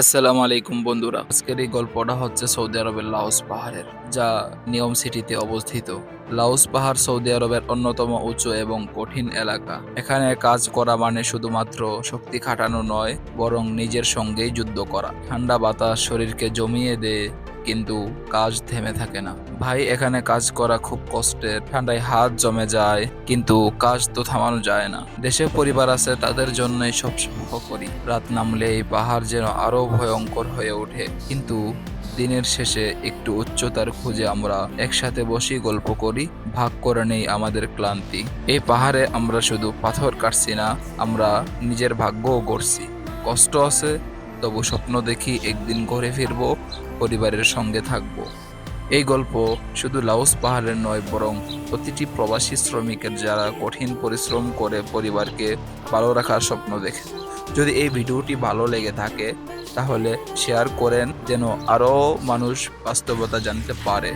আসসালামু আলাইকুম বন্ধুরা। আজকের এই গল্পটা হচ্ছে সৌদি আরবের লাউস পাহাড়ের, যা নিয়ম সিটিতে অবস্থিত। লাউস পাহাড় সৌদি আরবের অন্যতম উঁচু এবং কঠিন এলাকা। এখানে কাজ করা মানে শুধুমাত্র শক্তি খাটানো নয়, বরং নিজের সঙ্গেই যুদ্ধ করা। ঠান্ডা বাতাস শরীরকে জমিয়ে দেয় কিন্তু কাজ থেমে থাকে না। ভাই, এখানে কাজ করা খুব কষ্টের। ঠান্ডায় হাত জমে যায়, কিন্তু কাজ তো থামানো যায় না। দেশে পরিবার আছে, তাদের জন্যই সব সহ করি। রাত নামলে এই পাহাড় যেন আরও ভয়ঙ্কর হয়ে ওঠে। কিন্তু দিনের শেষে একটু উচ্চতার খুঁজে আমরা একসাথে বসি, গল্প করি, ভাগ করে নেই আমাদের ক্লান্তি। এই পাহাড়ে আমরা শুধু পাথর কাটছি না, আমরা নিজের ভাগ্যও গড়ছি। কষ্ট আছে তবু স্বপ্ন দেখি, একদিন ঘরে ফিরবো, পরিবারের সঙ্গে থাকব। এই গল্প শুধু লাউস পাহাড়ের নয়, বরং প্রতিটি প্রবাসী শ্রমিকের যারা কঠিন পরিশ্রম করে পরিবারকে ভালো রাখার স্বপ্ন দেখে। যদি এই ভিডিওটি ভালো লেগে থাকে, তাহলে শেয়ার করেন, যেন আরও মানুষ বাস্তবতা জানতে পারে।